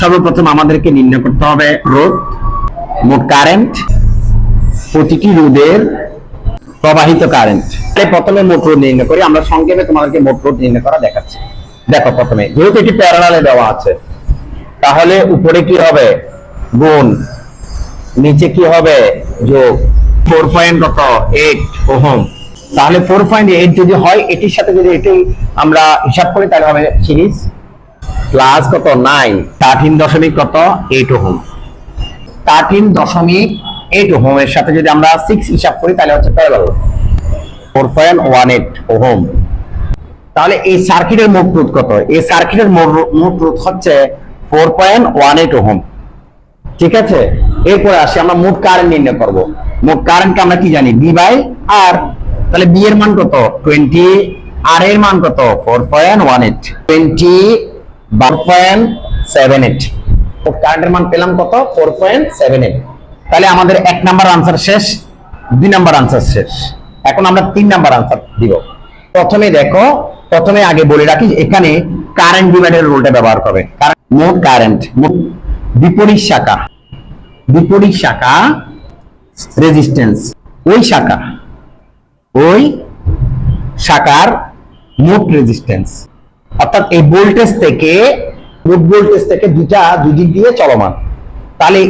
সর্বপ্রথম আমাদেরকে নির্ণয় করতে হবে রোধ, মোট কারেন্ট প্রতিটি রোধের প্রবাহিত কারেন্ট প্রথমে মোট রোধ নির্ণয় করি, আমরা সংক্ষেপে তোমাদেরকে মোট রোধ নির্ণয় করা দেখাচ্ছি। দেখো প্রথমে, যেহেতু এটি প্যারালালে দেওয়া আছে, তাহলে উপরে কি হবে? গুণ, নিচে কি হবে? যোগ। ফোর পয়েন্ট কত? Eight ohm. তাহলে ফোর পয়েন্ট এইট যদি হয়, এটির সাথে যদি এটি আমরা হিসাব করি, তাহলে হবে সিরিজ প্লাস কত? নাইন। থার্টিন দশমিক কত? Eight ohm. থার্টিন দশমিক এইট ওহম এর সাথে যদি আমরা সিক্স হিসাব করি, তাহলে হচ্ছে parallel four point one eight ohm. তাহলে এই সার্কিটের মোট রোধ কত? এই সার্কিটের মোট রোধ হচ্ছে four point one eight ohm. ঠিক আছে? এরপরে আসি, আমরা মোট কারেন্ট নির্ণয় করব। মোট কারেন্টকে আমরা কি জানি? বি বাই আর তাহলে বি এর মান কত? টোয়েন্টি আর এর মান কত? Four point one eight twenty বার পয়েন্ট সেভেন এইট মোট কারেন্টের মান পেলাম কত? ফোর পয়েন্ট সেভেন এইট তাহলে আমাদের এক নাম্বার আনসার শেষ, দুই নাম্বার আনসার শেষ। এখন আমরা তিন নাম্বার আনসার দিব। প্রথমে দেখো, প্রথমে আগে বলে রাখি, এখানে কারেন্ট ডিভাইডার রুলটা ব্যবহার করবে। মোট কারেন্ট বিপরীত শাখা। বিপরীত শাখা রেজিস্ট্যান্স ওই শাখা, ওই শাখার মোট রেজিস্ট্যান্স অর্থাৎ এই ভোল্টেজ থেকে মোট ভোল্টেজ থেকে দুটা দুই দিক দিয়ে চলমান। তাহলে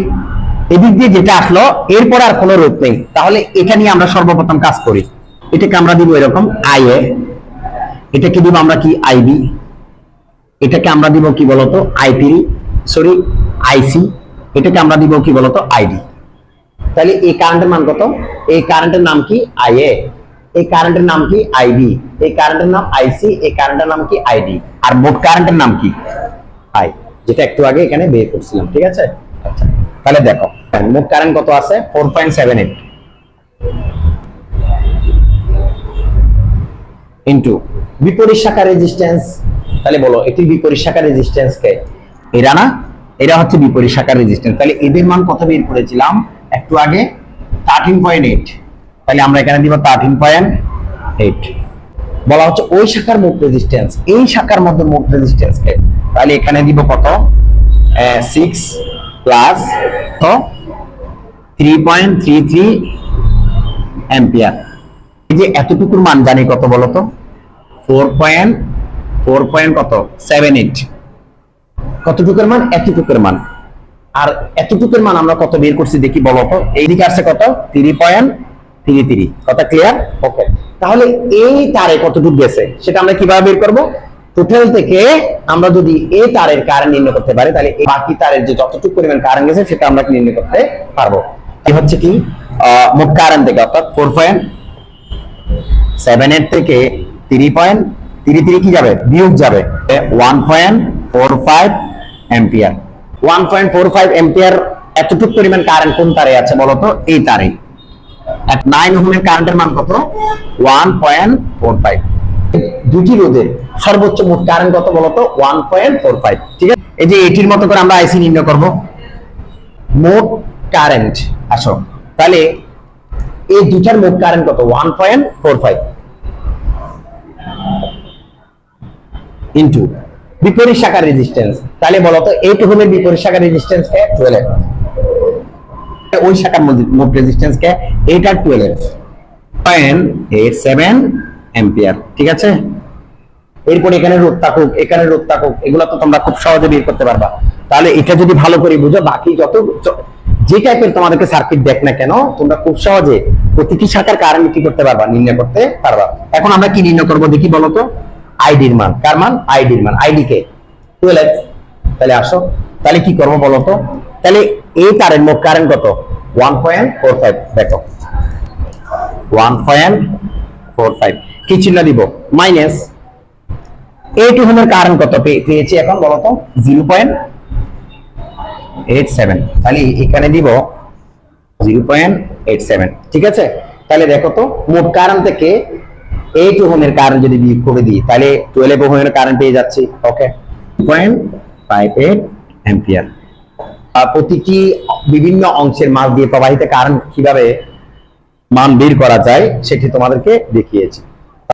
এদিক দিয়ে যেটা আসলো, এরপর আর কোনো রোধ নেই। তাহলে এটা নিয়ে আমরা সর্বপ্রথম কাজ করি। এটাকে আমরা দিব এরকম আই এ এটাকে দিব আমরা কি? আইবি এটাকে আমরা দিব কি বলতো? আইপি সরি আইসি এটাকে আমরা দিব কি বলতো? আইডি তাহলে এই কারেন্টের মান কত? এই কারেন্টের নাম কি? আইএ এই কারেন্টের নাম কি? আইবি এই কারেন্টের নাম আইসি এই কারেন্টের নাম কি? আইডি আর মোট কারেন্টের নাম কি? আই যেটা একটু আগে এখানে বের করছিলাম, ঠিক আছে? তাহলে দেখো, মোট কারেন্ট কত আছে? Four point seven eight into বিপরীত শাখা রেজিস্ট্যান্স তাহলে বলো, এটি বিপরীত শাখা রেজিস্ট্যান্স কে? এরা না? এরা হচ্ছে বিপরীত শাখা রেজিস্ট্যান্স তাহলে এদের মান কত বের করেছিলাম? একটু আগে থার্টিন পয়েন্ট এইট তাহলে আমরা এখানে দিব থার্টিন পয়েন্ট এইট বলা হচ্ছে ওই শাখার মোট রেজিস্ট্যান্স এই শাখার মধ্যে মোট রেজিস্ট্যান্স কে। তাহলে এখানে দিব কত? সিক্স প্লাস তো three point three three ampere এই যে এতটুকুর মান জানি কত বলতো ফোর পয়েন্ট ফোর পয়েন্ট কত? সেভেন এইট কতটুকুর মান? এতটুকুর মান। আর এতটুকুর মান আমরা কত বের করছি দেখি বলতো এইদিকে আসছে কত? Three point three three. কথা ক্লিয়ার ওকে তাহলে এই তারে কতটুকু গেছে? সেটা আমরা কীভাবে বের করব? টোটাল থেকে আমরা যদি এই তারের নির্ণয় করতে পারি, তাহলে বাকি তারের যে পরিমাণ গেছে, সেটা আমরা নির্ণয় করতে পারব? এই হচ্ছে কি? মোট থেকে অর্থাৎ ফোর পয়েন্ট সেভেন এইট থেকে থ্রি পয়েন্ট থ্রি থ্রি কি যাবে? বিয়োগ যাবে। One point four five ampere one point four five ampere এতটুকু পরিমাণ কারেন্ট কোন তারে আছে বলতো? এই তারে এক নাইন ওহমের কারেন্টের মান কত? ওয়ান পয়েন্ট ফোর ফাইভ দুটি রোধের সর্বোচ্চ মোট কারেন্ট কত বলতো? ওয়ান পয়েন্ট ফোর ফাইভ ঠিক আছে? এই যে এটির মতো করে আমরা আইসি নির্ণয় করব। মোট কারেন্ট আসো। তাহলে এই দুটার মোট কারেন্ট কত? One point four five into বিপরীত শাখার রেজিস্ট্যান্স তাহলে বলতো এইট ওহমের বিপরীত শাখার রেজিস্ট্যান্স টুয়েলভ ওই শাখার মোট রেজিস্ট্যান্স কে এইট আর twelve point eight seven ampere ঠিক আছে? এরপর এখানে রোধ থাকুক, এখানে রোধ থাকুক, এগুলো তো তোমরা খুব সহজে বের করতে পারবা। তাহলে এটা যদি ভালো করে বুঝো, বাকি যত যে টাইপের তোমাদেরকে সার্কিট দেখ না কেন, তোমরা খুব সহজে প্রতিটি শাখার কারেন্ট কি করতে পারবা, নির্ণয় করতে পারবা। এখন আমরা কি নির্ণয় করব দেখি বলো তো? আইডির মান, কার মান? আইডির মান। ID K. টুয়েলভ তাহলে আসো। তাহলে কি করব বলো তো? তাহলে এই তারের মোট কারেন্ট কত? ওয়ান পয়েন্ট ফোর ফাইভ দেখো। ওয়ান পয়েন্ট ফোর ফাইভ কি চিহ্ন দিব? মাইনাস এইট হোমের কারেন্ট কত পেয়েছি এখন বলতো জিরো পয়েন্ট এইট সেভেন তাহলে এখানে দিব জিরো পয়েন্ট এইট সেভেন ঠিক আছে? তাহলে দেখো তো, মোট কারেন্ট থেকে এইট ওহমের কারেন্ট যদি বিয়োগ করে দিই, তাহলে টুয়েলভ ওহমের কারেন্ট পেয়ে যাচ্ছি okay point five eight ampere প্রতিটি বিভিন্ন অংশের মাছ দিয়ে প্রবাহিত কারণ কীভাবে মান বের করা যায় সেটি তোমাদেরকে দেখিয়েছি।